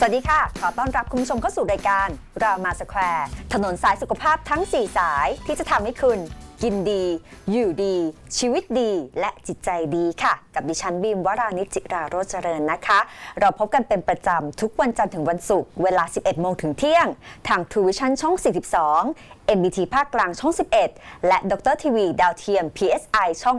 สวัสดีค่ะ ขอต้อนรับคุณผู้ชมเข้าสู่รายการรามาสแควร์ถนนสายสุขภาพทั้ง 4 สายที่จะทำให้คุณ กินดี อยู่ดี ชีวิตดี และจิตใจดีค่ะ กับดิฉันบีมวรานิจิราโรจเจริญนะคะ เราพบกันเป็นประจำทุกวันจันทร์ถึงวันศุกร์เวลา 11 โมงถึงเที่ยง ทาง True Vision ช่อง 42 MBT ภาคกลางช่อง 11 และดรทีวีดาวเทียม PSI ช่อง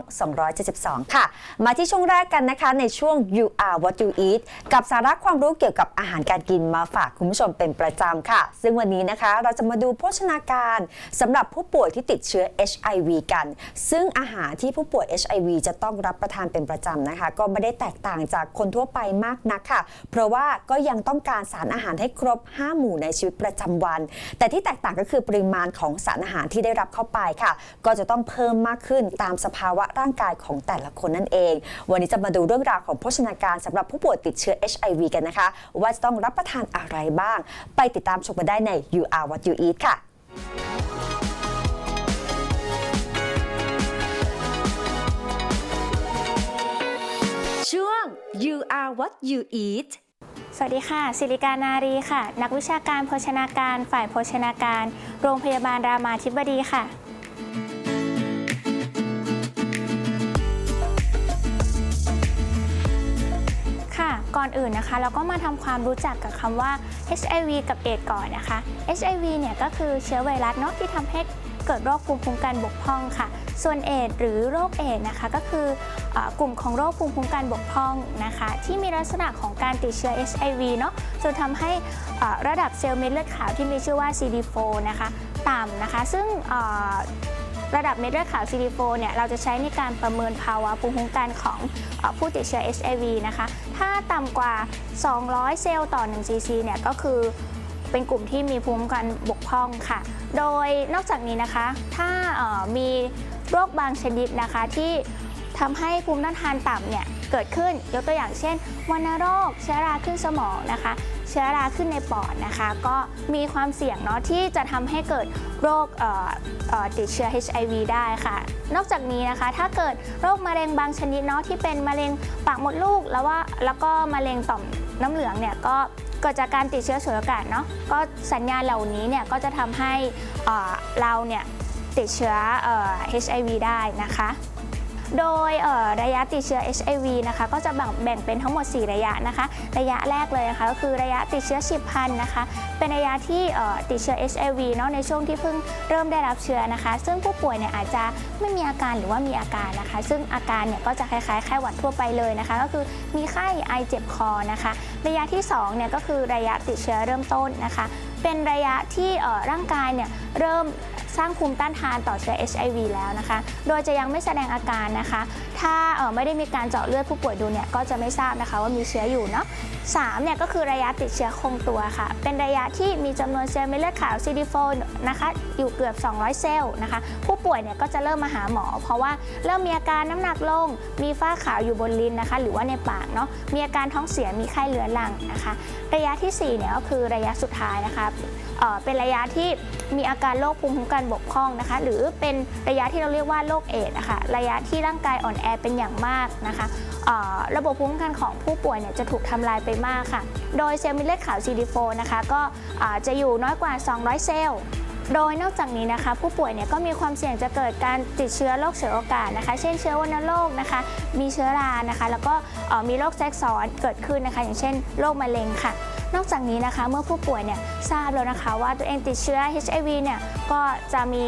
272 ค่ะ มาที่ช่วงแรกกันนะคะในช่วง You Are What You Eat กับสาระความรู้เกี่ยวกับอาหารการกินมาฝากคุณผู้ชมเป็นประจำค่ะ ซึ่งวันนี้นะคะเราจะมาดูโภชนาการสำหรับผู้ป่วยที่ติดเชื้อ HIV กัน ซึ่งอาหารที่ผู้ป่วย HIV จะต้องรับประทานเป็นประจำนะคะ ก็ไม่ได้แตกต่างจากคนทั่วไปมากนักค่ะ เพราะว่าก็ยังต้องการสารอาหารให้ครบ 5 หมู่ในชีวิตประจำวัน แต่ที่แตกต่างก็คือปริมาณของสารอาหารที่ได้รับเข้าไปค่ะ ก็จะต้องเพิ่มมากขึ้นตามสภาวะร่างกายของแต่ละคนนั่นเอง วันนี้จะมาดูเรื่องราวของโภชนาการสำหรับผู้ป่วยติดเชื้อ HIV กันนะคะ ว่าจะต้องรับประทานอะไรบ้าง ไปติดตามชมกันได้ใน You Are What You Eat ค่ะ ช่วง You Are What You Eat สวัสดีค่ะสิริการนารีค่ะ นักวิชาการโภชนาการฝ่ายโภชนาการ โรงพยาบาลรามาธิบดีค่ะ ค่ะก่อนอื่นนะคะ เราก็มาทำความรู้จักกับคำว่า HIV กับเอดก่อนนะคะ HIV เนี่ยก็คือเชื้อไวรัสเนาะที่ทำให้เกิดโรคภูมิคุ้มกันบกพร่องค่ะ ส่วนเอดหรือโรคเอดนะคะก็คืออกลุ่มของโรคภูมิคุ้มกันบกพร่องนะคะ ที่มีลักษณะของการติดเชื้อ HIV เนาะจนทำให้ระดับเซลล์เม็ดเลือดขาวที่มีชื่อว่า CD4 นะคะต่ำนะคะ ซึ่งระดับเม็ดเลือดขาว CD4 เนี่ยเราจะใช้ในการประเมินภาวะภูมิคุ้มกันของอผู้ติดเชื้อ HIV นะคะ ถ้าต่ำกว่า 200 เซลล์ต่อ 1 cc เนี่ยก็คือเป็นกลุ่มที่มีภูมิคุ้มกันบกพร่องค่ะ โดยนอกจากนี้นะคะ ถ้ามี โรคบางชนิดนะคะที่ทำให้ภูมิต้านทานต่ำเนี่ยเกิดขึ้นยกตัวอย่างเช่นวัณโรค เชื้อราขึ้นสมองนะคะ เชื้อราขึ้นในปอดนะคะ ก็มีความเสี่ยงเนาะที่จะทำให้เกิดโรคติดเชื้อ HIV ได้ค่ะ นอกจากนี้นะคะ ถ้าเกิดโรคมะเร็งบางชนิดเนาะที่เป็นมะเร็งปากมดลูกแล้วว่าแล้วก็มะเร็งต่อมน้ำเหลืองเนี่ยก็เกิดจากการติดเชื้อฉวยโอกาสเนาะก็สัญญาณเหล่านี้เนี่ยก็จะทำให้เราเนี่ย ติดเชื้ออ HIV ได้นะคะ โดยระยะติดเชื้อ HIV นะคะก็จะแบ่งเป็นทั้งหมด 4 ระยะนะคะ ระยะแรกเลยนะคะก็คือระยะติดเชื้อฉีบพลันนะคะ เป็นระยะที่ติดเชื้อ HIV เนาะในช่วงที่เพิ่งเริ่มได้รับเชื้อนะคะ ซึ่งผู้ป่วยเนี่ยอาจจะไม่มีอาการหรือว่ามีอาการนะคะ ซึ่งอาการเนี่ยก็จะคล้ายๆไข้หวัดทั่วไปเลยนะคะ ก็คือมีไข้ไอเจ็บคอนะคะ ระยะที่2เนี่ยก็คือระยะติดเชื้อเริ่มต้นนะคะ เป็นระยะที่ร่างกายเนี่ยเริ่มสร้างภูมิต้านทานต่อเชื้อ HIV แล้วนะคะ โดยจะยังไม่แสดงอาการนะคะ ถ้าไม่ได้มีการเจาะเลือดผู้ป่วยดูเนี่ยก็จะไม่ทราบนะคะว่ามีเชื้ออยู่เนาะ สามเนี่ยก็คือระยะติดเชื้อคงตัวค่ะ เป็นระยะที่มีจำนวนเซลล์เม็ดเลือดขาว CD4 นะคะอยู่เกือบ 200 เซลล์นะคะ ผู้ป่วยเนี่ยก็จะเริ่มมาหาหมอ เพราะว่าเริ่มมีอาการน้ำหนักลง มีฝ้าขาวอยู่บนลิ้นนะคะ หรือว่าในปากเนาะ มีอาการท้องเสีย มีไข้เรื้อรังนะคะ ระยะที่สี่เนี่ยก็คือระยะสุดท้ายนะคะเป็นระยะที่มีอาการโรคภูมิคุ้มกันบกพร่องนะคะ หรือเป็นระยะที่เราเรียกว่าโรคเอดส์นะคะระยะที่ร่างกายอ่อนแอเป็นอย่างมากนะคะ ระบบภูมิคุ้มกันของผู้ป่วยเนี่ยจะถูกทำลายไปมากค่ะ โดยเซลล์เม็ดเลือดขาว CD4 นะคะก็จะอยู่น้อยกว่า 200 เซลล์โดยนอกจากนี้นะคะ ผู้ป่วยเนี่ยก็มีความเสี่ยงจะเกิดการติดเชื้อโรคเฉวยโอกาสนะคะ เช่นเชื้อวัณโรคนะคะ มีเชื้อรานะคะ แล้วก็มีโรคแทรกซ้อนเกิดขึ้นนะคะ อย่างเช่นโรคมะเร็งค่ะ นอกจากนี้นะคะเมื่อผู้ป่วยเนี่ยทราบแล้วนะคะ ว่าตัวเองติดเชื้อ HIV เนี่ยก็จะมี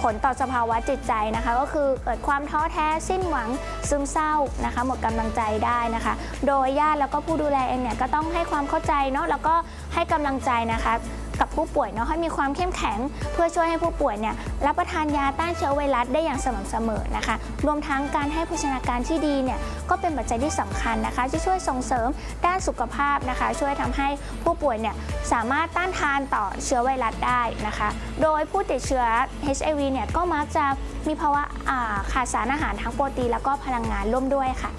ผลต่อสภาวะจิตใจนะคะ ก็คือเกิดความท้อแท้สิ้นหวังซึมเศร้านะคะ หมดกำลังใจได้นะคะ โดยญาติแล้วก็ผู้ดูแลเองเนี่ยก็ต้องให้ความเข้าใจเนาะแล้วก็ให้กำลังใจนะคะ กับผู้ป่วยเนาะให้มีความเข้มแข็ง เพื่อช่วยให้ผู้ป่วยเนี่ยรับประทานยาต้านเชื้อไวรัสได้อย่างสม่ำเสมอนะคะ รวมทั้งการให้โภชนาการที่ดีเนี่ยก็เป็นปัจจัยที่สำคัญนะคะที่ช่วยส่งเสริมด้านสุขภาพนะคะ ช่วยทำให้ผู้ป่วยเนี่ยสามารถต้านทานต่อเชื้อไวรัสได้นะคะ โดยผู้ติดเชื้อ HIV เนี่ยก็มักจะมีภาวะขาดสารอาหารทั้งโปรตีนแล้วก็พลังงานร่วมด้วยค่ะ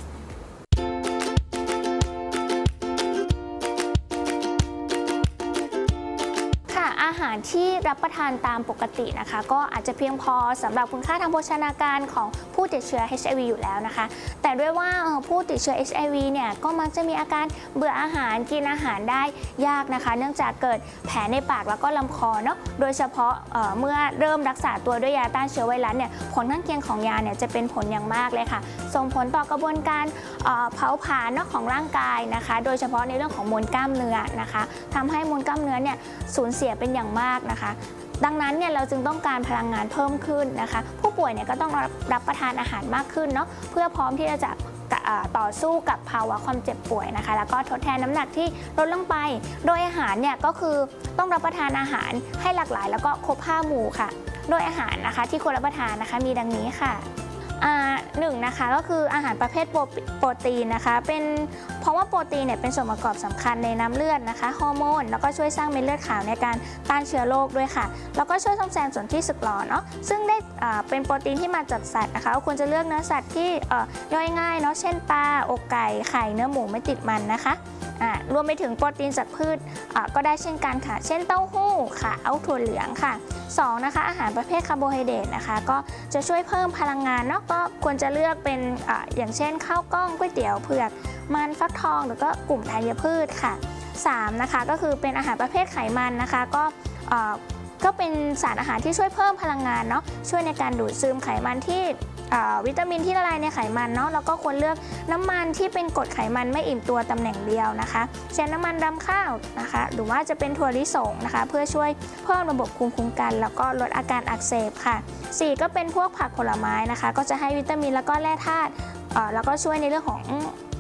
ารที่รับประทานตามปกตินะคะ ก็อาจจะเพียงพอสำหรับคุณค่าทางโภชนาการของผู้ติดเชื้อ HIV อยู่แล้วนะคะ แต่ด้วยว่าผู้ติดเชื้อ HIV เนี่ยก็มักจะมีอาการเบื่ออาหารกินอาหารได้ยากนะคะ เนื่องจากเกิดแผลในปากแล้วก็ลำคอเนาะโดยเฉพาะเเมื่อเริ่มรักษาตัวด้วยยาต้านเชื้อไวรัสเนี่ยผลข้างเคียงของยาเนี่ยจะเป็นผลอย่างมากเลยค่ะ ส่งผลต่อกระบวนการเผาผลาญเนาะของร่างกายนะคะ โดยเฉพาะในเรื่องของมวลกล้ามเนื้อนะคะทำให้มวลกล้ามเนื้อเนี่ยสูญเสียเป็นอย่างมากนะคะ ดังนั้นเนี่ยเราจึงต้องการพลังงานเพิ่มขึ้นนะคะ ผู้ป่วยเนี่ยก็ต้องรับรับประทานอาหารมากขึ้นเนาะเพื่อพร้อมที่จะจะต่อสู้กับภาวะความเจ็บป่วยนะคะ แล้วก็ทดแทนน้ำหนักที่ลดลงไป โดยอาหารเนี่ยก็คือต้องรับประทานอาหารให้หลากหลาย แล้วก็ครบห้าหมู่ค่ะ โดยอาหารนะคะที่ควรรับประทานนะคะมีดังนี้ค่ะ หนึ่งนะคะก็คืออาหารประเภทโปรตีนนะคะ เป็นเพราะว่าโปรตีนเนี่ยเป็นส่วนประกอบสำคัญในน้ำเลือดนะคะฮอร์โมนแล้วก็ช่วยสร้างเม็ดเลือดขาวในการต้านเชื้อโรคด้วยค่ะ แล้วก็ช่วยซ่อมแซมส่วนที่สึกหรอเนาะซึ่งได้เป็นโปรตีนที่มาจากสัตว์นะคะควรจะเลือกเนื้อสัตว์ที่ย่อยง่ายเนาะเช่นปลาอกไก่ไข่เนื้อหมูไม่ติดมันนะคะ รวมไปถึงโปรตีนจากพืชก็ได้เช่นกันค่ะ เช่นเต้าหู้ค่ะ เอาถั่วเหลืองค่ะ 2 นะคะ อาหารประเภทคาร์โบไฮเดรตนะคะ ก็จะช่วยเพิ่มพลังงานเนาะก็ควรจะเลือกเป็นออย่างเช่นข้าวกล้องก๋วยเตี๋ยวเผือก มันฟักทองหรือก็กลุ่มธัญพืชค่ะ 3 นะคะก็คือเป็นอาหารประเภทไขมันนะคะ ก็ ก็เป็นสารอาหารที่ช่วยเพิ่มพลังงานเนาะช่วยในการดูดซึมไขมันที่วิตามินที่ละลายในไขมันเนาะแล้วก็ควรเลือกน้ำมันที่เป็นกรดไขมันไม่อิ่มตัวตำแหน่งเดียวนะคะเช่นน้ำมันรำข้าวนะคะ หรือว่าจะเป็นถั่วลิสงนะคะ เพื่อช่วยเพิ่มระบบภูมิคุ้มกัน แล้วก็ลดอาการอักเสบค่ะ 4 ก็เป็นพวกผักผลไม้นะคะ ก็จะให้วิตามินแล้วก็แร่ธาตุแล้วก็ช่วยในเรื่องของ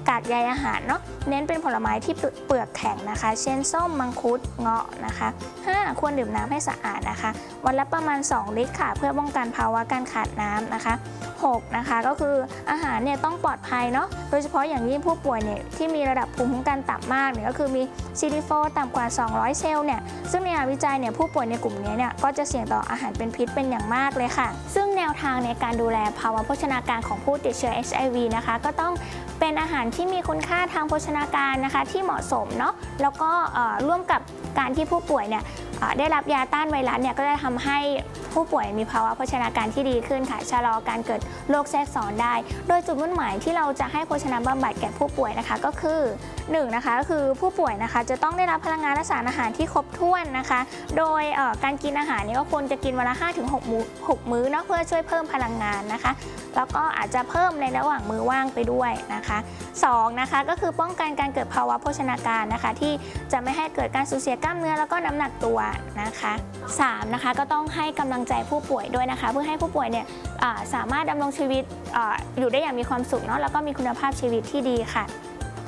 กากใยอาหารเนาะเน้นเป็นผลไม้ที่เปลือกแข็งนะคะ เช่นส้มมังคุดเงาะนะคะ 5 ควรดื่มน้ำให้สะอาดนะคะ วันละประมาณ 2 ลิตรค่ะ เพื่อป้องกันภาวะการขาดน้ำนะคะ 6 นะคะก็คืออาหารเนี่ยต้องปลอดภัยเนาะโดยเฉพาะอย่างยิ่งผู้ป่วยเนี่ยที่มีระดับภูมิคุ้มกันต่ำมากเนี่ยก็คือมี CD4 ต่ำกว่า 200 เซลล์เนี่ยซึ่งในงานวิจัยเนี่ยผู้ป่วยในกลุ่มนี้เนี่ยก็จะเสี่ยงต่ออาหารเป็นพิษเป็นอย่างมากเลยค่ะ ซึ่งแนวทางในการดูแลภาวะโภชนาการของผู้ติดเชื้อ HIV นะคะ ก็ต้อง เป็นอาหารที่มีคุณค่าทางโภชนาการนะคะที่เหมาะสมเนาะแล้วก็ร่วมกับการที่ผู้ป่วยเนี่ย ได้รับยาต้านไวรัสเนี่ยก็จะทำให้ผู้ป่วยมีภาวะโภชนาการที่ดีขึ้นค่ะชะลอการเกิดโรคแทรกซ้อนได้ โดยจุดมุ่งหมายที่เราจะให้โภชนาบำบัดแก่ผู้ป่วยนะคะก็คือ1นะคะก็คือผู้ป่วยนะคะจะต้องได้รับพลังงานและสารอาหารที่ครบถ้วนนะคะ โดยการกินอาหารนี่ยก็ควรจะกินวันละ5-6มื้อ6มื้อเนาะเพื่อช่วยเพิ่มพลังงานนะคะ แล้วก็อาจจะเพิ่มในระหว่างมื้อว่างไปด้วยนะคะ2นะคะก็คือป้องกันการเกิดภาวะโภชนาการนะคะ ที่จะไม่ให้เกิดการสูญเสียกล้ามเนื้อแล้วก็น้ำหนักตัวนะคะ3นะคะก็ต้องให้กำลังใจผู้ป่วยด้วยนะคะ เพื่อให้ผู้ป่วยเนี่ยสามารถดำรงชีวิตออยู่ได้อย่างมีความสุขเนาะแล้วก็มีคุณภาพชีวิตที่ดีค่ะ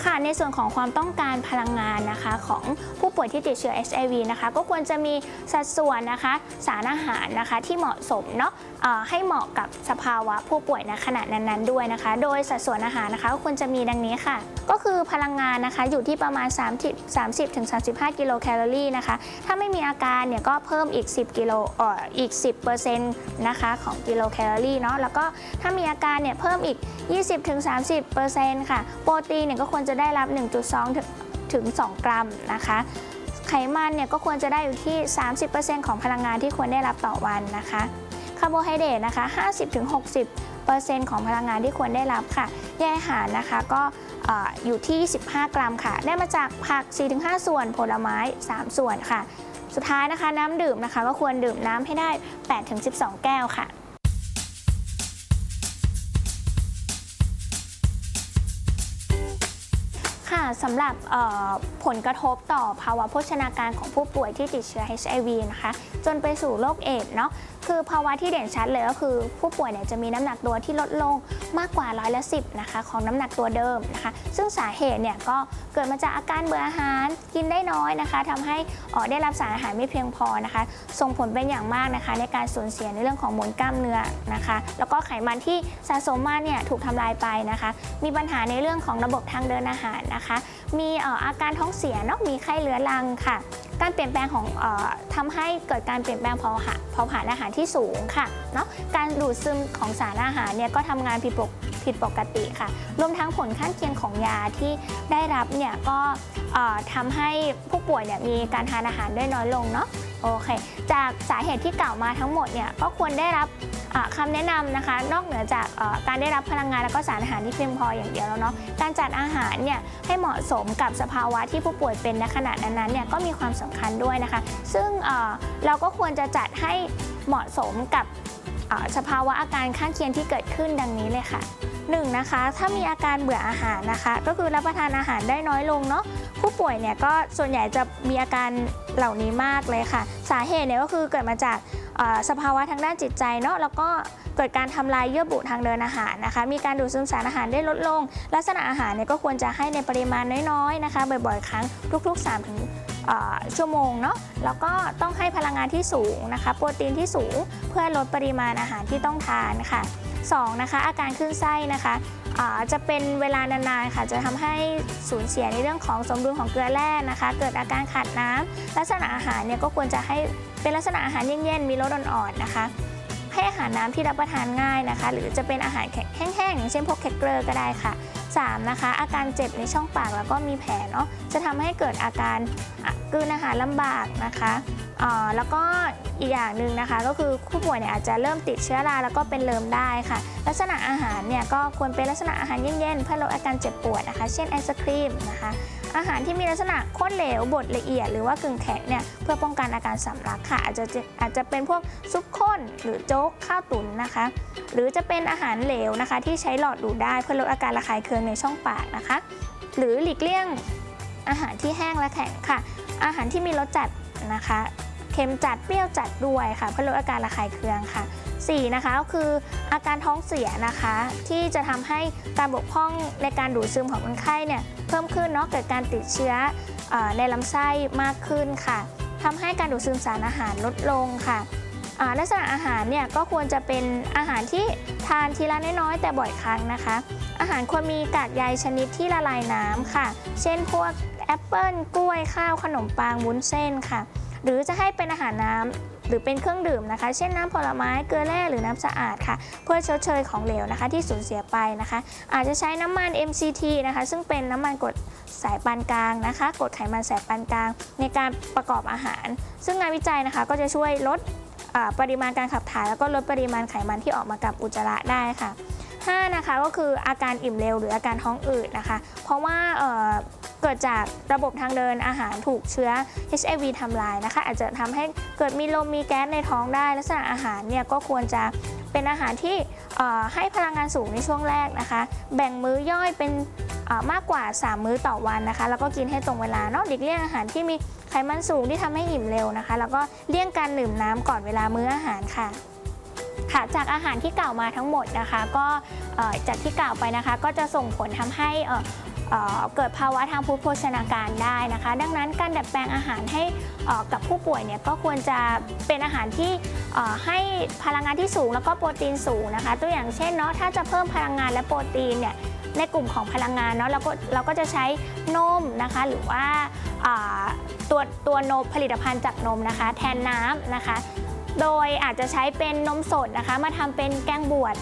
ค่ะในส่วนของความต้องการพลังงานนะคะของผู้ป่วยที่ติดเชื้อ HIV นะคะก็ควรจะมีสัดส่วนนะคะสารอาหารนะคะที่เหมาะสมเนาะให้เหมาะกับสภาวะผู้ป่วยในขณะนั้นๆด้วยนะคะ โดยสัดส่วนอาหารนะคะก็ควรจะมีดังนี้ค่ะ ก็คือพลังงานนะคะอยู่ที่ประมาณ 30 30ถึง35 กิโลแคลอรี่นะคะ ถ้าไม่มีอาการเนี่ยก็เพิ่มอีก 10กิโลเอ่ออีก 10%นะคะของกิโลแคลอรี่เนาะแล้วก็ถ้ามีอาการเนี่ยเพิ่มอีก 20-30%ค่ะโปรตีนเนี่ยก็ควรจะได้รับ 1.2ถึงถึง 2 กรัมนะคะ ไขมันเนี่ยก็ควรจะได้อยู่ที่ 30%ของพลังงานที่ควรได้รับต่อวันนะคะ คาร์โบไฮเดรตนะคะ 50-60%ของพลังงานที่ควรได้รับค่ะแยกอาหารนะคะก็เอ่ออยู่ที่ 15 กรัมค่ะ ได้มาจากผัก 4-5 ส่วน ผลไม้ 3 ส่วนค่ะ สุดท้ายนะคะน้ำดื่มนะคะ ก็ควรดื่มน้ำให้ได้ 8-12 แก้วค่ะ สำหรับผลกระทบต่อภาวะโภชนาการของผู้ป่วยที่ติดเชื้อ HIV นะคะ จนไปสู่โรคเอดส์เนาะ คือภาวะที่เด่นชัดเลยก็คือ ผู้ป่วยเนี่ยจะมีน้ำหนักตัวที่ลดลงมากกว่าร้อยละสินะคะของน้ำหนักตัวเดิมนะคะ ซึ่งสาเหตุเนี่ยก็เกิดมาจากอาการเบื่ออาหารกินได้น้อยนะคะทำให้อ่อได้รับสารอาหารไม่เพียงพอนะคะ ส่งผลเป็นอย่างมากนะคะ ในการสูญเสียในเรื่องของมวลกล้ามเนื้อนะคะ แล้วก็ไขมันที่สะสมมาเนี่ยถูกทำลายไปนะคะ มีปัญหาในเรื่องของระบบทางเดินอาหารนะคะ มีอาการท้องเสียนากมีไข้เรื้อรังค่ะ การเปลี่ยนแปลงของออทำให้เกิดการเปลี่ยนแปลงเผาผลาญเผาผลาญอาหารที่สูงค่ะเนาะการดูดซึมของสารอาหารเนี่ยก็ทำงานผิดปกผิดปกติค่ะ รวมทั้งผลข้างเคียงของยาที่ได้รับเนี่ยก็ทำให้ผู้ป่วยเนี่ยมีการทานอาหารได้น้อยลงเนาะ โอเค จากสาเหตุที่กล่าวมาทั้งหมดเนี่ยก็ควรได้รับคำคำแนะนำนะคะ นอกเหนือจากการได้รับพลังงานและก็สารอาหารที่เพียงพออย่างเดียวแล้วเนาะการจัดอาหารเนี่ยให้เหมาะสมกับสภาวะที่ผู้ป่วยเป็นในขณะนั้นๆเนี่ยก็มีความสำคัญด้วยนะคะ ซึ่งเราก็ควรจะจัดให้เหมาะสมกับ สภาวะอาการข้างเคียงที่เกิดขึ้นดังนี้เลยค่ะหนึ่งนะคะถ้ามีอาการเบื่ออาหารนะคะ ก็คือรับประทานอาหารได้น้อยลงเนาะผู้ป่วยเนี่ยก็ส่วนใหญ่จะมีอาการเหล่านี้มากเลยค่ะ สาเหตุเนี่ยก็คือเกิดมาจากอ่อสภาวะทางด้านจิตใจเนาะแล้วก็เกิดการทำลายเยื่อบุทางเดินอาหารนะคะ มีการดูดซึมสารอาหารได้ลดลง ลักษณะอาหารเนี่ยก็ควรจะให้ในปริมาณน้อยๆนะคะ บ่อยๆ ครั้งทุกๆ3ถึง ชั่วโมงเนาะแล้วก็ต้องให้พลังงานที่สูงนะคะ โปรตีนที่สูงเพื่อลดปริมาณอาหารที่ต้องทานค่ะสองนะคะอาการคลื่นไส้นะคะจะเป็นเวลานานๆค่ะ จะทำให้สูญเสียในเรื่องของสมดุลของเกลือแร่นะคะ เกิดอาการขาดน้ำลักษณะอาหารเนี่ยก็ควรจะให้เป็นลักษณะอาหารเย็นๆมีรสอ่อนๆนะคะ ให้อาหารน้ำที่รับประทานง่ายนะคะ หรือจะเป็นอาหารแห้งๆอย่างเช่นพวกแคคเกอร์ก็ได้ค่ะ 3. นะคะอาการเจ็บในช่องปากแล้วก็มีแผลเนาะจะทำให้เกิดอาการ กืนอาหารลำบากนะคะแล้วก็อีกอย่างหนึ่งนะคะ ก็คือผู้ป่วยเนี่ยอาจจะเริ่มติดเชื้อราแล้วก็เป็นเลิมได้ค่ะ ลักษณะอาหารเนี่ยก็ควรเป็นลักษณะอาหารเย็นๆเพื่อลดอาการเจ็บปวดนะคะ เช่นไอศครีมนะคะ อาหารที่มีลักษณะข้นเหลวบดละเอียด หรือว่ากึ่งแข็งเนี่ยเพื่อป้องกันอาการสำลักค่ะ อาจจะอาจจะเป็นพวกซุปข้นหรือโจ๊กข้าวตุ๋นนะคะ หรือจะเป็นอาหารเหลวนะคะ ที่ใช้หลอดดูดได้เพื่อลดอาการระคายเคืองในช่องปากนะคะ หรือหลีกเลี่ยงอาหารที่แห้งและแข็งค่ะ อาหารที่มีรสจัดนะคะเค็มจัดเปรี้ยวจัดด้วยค่ะเพื่อลดอาการระคายเคืองค่ะ 4 นะคะก็คืออาการท้องเสียนะคะ ที่จะทำให้การบกพร่องในการดูดซึมของคนไข้เนี่ยเพิ่มขึ้นเนาะเกิดการติดเชื้ออในลำไส้มากขึ้นค่ะทำให้การดูดซึมสารอาหารลดลงค่ะ ลักษณะอาหารเนี่ยก็ควรจะเป็นอาหารที่ทานทีละน้อยๆแต่บ่อยครั้งนะคะ อาหารควรมีกากใยชนิดที่ละลายน้ำค่ะ เช่นพวกแอปเปิลกล้วยข้าวขนมปังวุ้นเส้นค่ะ หรือจะให้เป็นอาหารน้ำหรือเป็นเครื่องดื่มนะคะ เช่นน้ำผลไม้เกลือแร่หรือน้ำสะอาดค่ะ เพื่อชดเชยของเหลวนะคะ ที่สูญเสียไปนะคะ อาจจะใช้น้ำมัน MCT นะคะ ซึ่งเป็นน้ำมันกรดสายปานกลางนะคะกรดไขมันสายปานกลาง ในการประกอบอาหาร ซึ่งงานวิจัยนะคะก็จะช่วยลด ปริมาณการขับถ่ายแล้วก็ลดปริมาณไขมันที่ออกมากับอุจจาระได้ค่ะ 5 นะคะก็คืออาการอิ่มเร็วหรืออาการท้องอืดนะคะ เพราะว่าเเกิดจากระบบทางเดินอาหารถูกเชื้อ HIV ทำลายนะคะ อาจจะทำให้เกิดมีลมมีแก๊สในท้องได้ ลักษณะอาหารเนี่ยก็ควรจะเป็นอาหารที่ให้พลังงานสูงในช่วงแรกนะคะ แบ่งมื้อย่อยเป็นมากกว่า 3 มื้อต่อวันนะคะ แล้วก็กินให้ตรงเวลาเนาะหลีกเลี่ยงอาหารที่มี ไขมันสูงที่ทำให้อิ่มเร็วนะคะ แล้วก็เลี่ยงการดื่มน้ำก่อนเวลามื้ออาหารค่ะค่ะจากอาหารที่กล่าวมาทั้งหมดนะคะ ก็จากที่กล่าวไปนะคะ ก็จะส่งผลทำให้เกิดภาวะทางโภชนาการได้นะคะ ดังนั้นการดัดแปลงอาหารให้กับผู้ป่วยเนี่ยก็ควรจะเป็นอาหารที่ให้พลังงานที่สูงแล้วก็โปรตีนสูงนะคะ ตัวอย่างเช่นเนาะถ้าจะเพิ่มพลังงานและโปรตีนเนี่ย ในกลุ่มของพลังงานเนาะเราก็เราก็จะใช้นมนะคะหรือว่าตัวตัวนมผลิตภัณฑ์จากนมนะคะ แทนน้ำนะคะ โดยอาจจะใช้เป็นนมสดนะคะ มาทำเป็นแกงบวช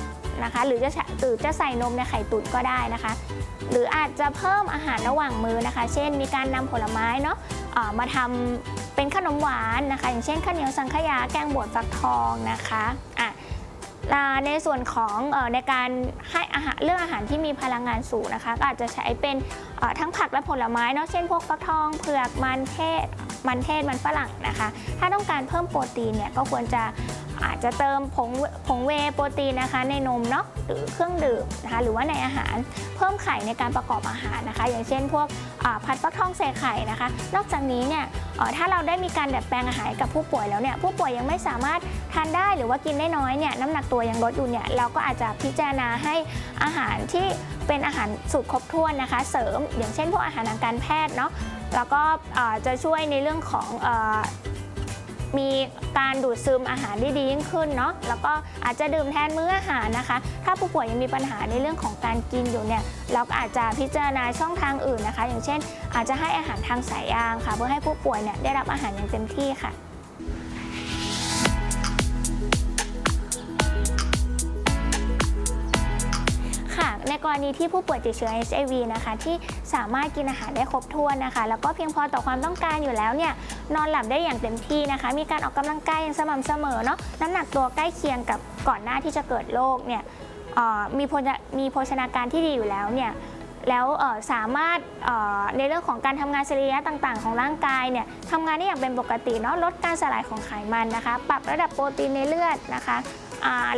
นะคะหรือจะหรือจะใส่นมในไข่ตุ๋นก็ได้นะคะ หรืออาจจะเพิ่มอาหารระหว่างมือนะคะ เช่น มีการนำผลไม้เนาะมาทำเป็นขนมหวานนะคะ อย่างเช่นข้าวเหนียวสังขยาแกงบวชฟักทองนะคะอะ ในส่วนของในการให้อาหารเรื่องอาหารที่มีพลังงานสูงนะคะก็อาจจะใช้เป็นทั้งผักและผลไม้เนาะเช่นพวกฟักทองเผือกมันเทศมันเทศมันฝรั่งนะคะ ถ้าต้องการเพิ่มโปรตีนเนี่ยก็ควรจะ อาจจะเติมผงผงเวยโปรตีนนะคะ ในนมเนาะหรือเครื่องดื่มนะคะ หรือว่าในอาหารเพิ่มไข่ในการประกอบอาหารนะคะ อย่างเช่น พวกผัดฟักทองใส่ไข่นะคะ นอกจากนี้เนี่ยถ้าเราได้มีการดัดแปลงอาหารกับผู้ป่วยแล้วเนี่ยผู้ป่วยยังไม่สามารถทานได้หรือว่ากินได้น้อยเนี่ยน้ำหนักตัวยังลดอยู่เนี่ยเราก็อาจจะพิจารณาให้อาหารที่เป็นอาหารสูตรครบถ้วนนะคะ เสริมอย่างเช่น พวกอาหารทางการแพทย์เนาะแล้วก็จะช่วยในเรื่องของ มีการดูดซึมอาหารได้ดียิ่งขึ้นเนาะแล้วก็อาจจะดื่มแทนมื้ออาหารนะคะ ถ้าผู้ป่วยยังมีปัญหาในเรื่องของการกินอยู่เนี่ยเราก็อาจจะพิจารณาช่องทางอื่นนะคะ อย่างเช่น อาจจะให้อาหารทางสายยางค่ะ เพื่อให้ผู้ป่วยเนี่ยได้รับอาหารอย่างเต็มที่ค่ะ กรณีที่ผู้ป่วยติดเชื้อ HIV นะคะที่สามารถกินอาหารได้ครบถ้วนนะคะ แล้วก็เพียงพอต่อความต้องการอยู่แล้วเนี่ยนอนหลับได้อย่างเต็มที่นะคะ มีการออกกำลังกายอย่างสม่ำเสมอเนาะน้ำหนักตัวใกล้เคียงกับก่อนหน้าที่จะเกิดโรคเนี่ยมีโภชนามีโภชนาการที่ดีอยู่แล้วเนี่ยแล้วสามารถในเรื่องของการทำงานสรีระต่างๆ ของร่างกายเนี่ยทำงานได้อย่างเป็นปกติเนาะลดการสลายของไขมันนะคะ ปรับระดับโปรตีนในเลือดนะคะ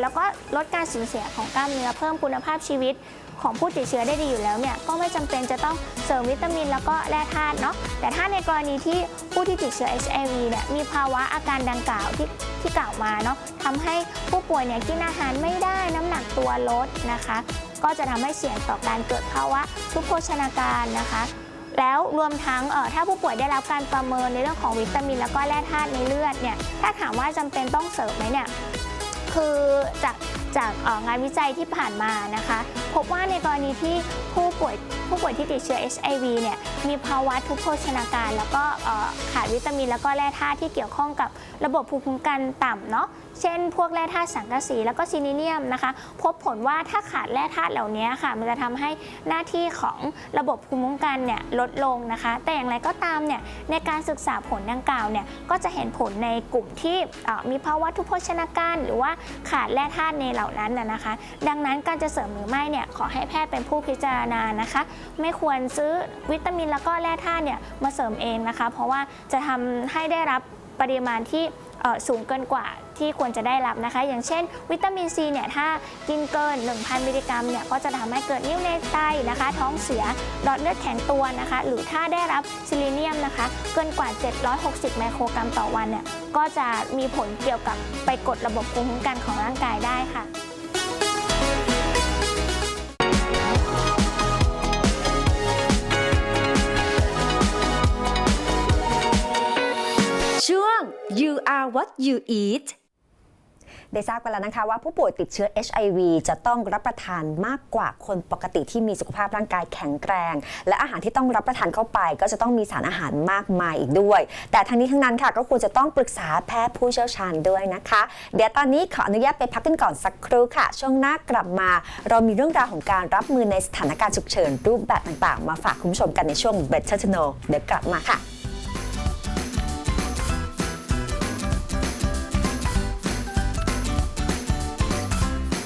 แล้วก็ลดการสูญเสียของกล้ามเนื้อเพิ่มคุณภาพชีวิต ของผู้ติดเชื้อได้ดีอยู่แล้วเนี่ยก็ไม่จำเป็นจะต้องเสริมวิตามินแล้วก็แร่ธาตุเนาะแต่ถ้าในกรณีที่ผู้ที่ติดเชื้อ HIV เนี่ยมีภาวะอาการดังกล่าวที่ที่กล่าวมาเนาะทำให้ผู้ป่วยเนี่ยกินอาหารไม่ได้น้ำหนักตัวลดนะคะ ก็จะทำให้เสี่ยงต่อการเกิดภาวะทุพโภชนาการนะคะแล้วรวมทั้งเอ่อถ้าผู้ป่วยได้รับการประเมินในเรื่องของวิตามิน แล้วก็แร่ธาตุในเลือดเนี่ยถ้าถามว่าจำเป็นต้องเสริมไหมเนี่ยคือจาก จากงานวิจัยที่ผ่านมานะคะ พบว่าในกรณีที่ผู้ป่วยผู้ป่วยที่ติดเชื้อ HIV เนี่ยมีภาวะทุพโภชนาการ แล้วก็ขาดวิตามินแล้วก็แร่ธาตุที่เกี่ยวข้องกับระบบภูมิคุ้มกันต่ำเนาะ เช่น พวกแร่ธาตุสังกะสีแล้วก็ซิลิเนียมนะคะ พบผลว่าถ้าขาดแร่ธาตุเหล่านี้ค่ะ มันจะทำให้หน้าที่ของระบบภูมิคุ้มกันเนี่ยลดลงนะคะ แต่อย่างไรก็ตามเนี่ยในการศึกษาผลดังกล่าวเนี่ยก็จะเห็นผลในกลุ่มที่มีภาวะทุพโชนาการ หรือว่าขาดแร่ธาตุในเหล่านั้นนะคะ ดังนั้นการจะเสริมหรือไม่เนี่ยขอให้แพทย์เป็นผู้พิจารณานะคะ ไม่ควรซื้อวิตามินแล้วก็แร่ธาตุเนี่ยมาเสริมเองนะคะ เพราะว่าจะทำให้ได้รับปริมาณที่ สูงเกินกว่าที่ควรจะได้รับนะคะ อย่างเช่น วิตามินซีเนี่ยถ้ากินเกิน 1,000 มิลลิกรัมเนี่ยก็จะทำให้เกิดนิ่วในไตนะคะ ท้องเสียหลอดเลือดแข็งตัวนะคะ หรือถ้าได้รับซิลิเนียมนะคะ เกินกว่า 760 ไมโครกรัมต่อวันเนี่ยก็จะมีผลเกี่ยวกับไปกดระบบภูมิคุ้มกันของร่างกายได้ค่ะช่วง you are what you eat ได้ทราบกันแล้วนะคะว่าผู้ป่วยติดเชื้อ HIV จะต้องรับประทานมากกว่าคนปกติที่มีสุขภาพร่างกายแข็งแรง และอาหารที่ต้องรับประทานเข้าไป ก็จะต้องมีสารอาหารมากมายอีกด้วย แต่ทั้งนี้ทั้งนั้นค่ะก็ควรจะต้องปรึกษาแพทย์ผู้เชี่ยวชาญด้วยนะคะ เดี๋ยวตอนนี้ขออนุญาตไปพักกันก่อนสักครู่ค่ะ ช่วงหน้ากลับมา เรามีเรื่องราวของการรับมือในสถานการณ์ฉุกเฉินรูปแบบต่างๆ มาฝากคุณผู้ชมกันในช่วง Better to Know เดี๋ยวกลับมาค่ะ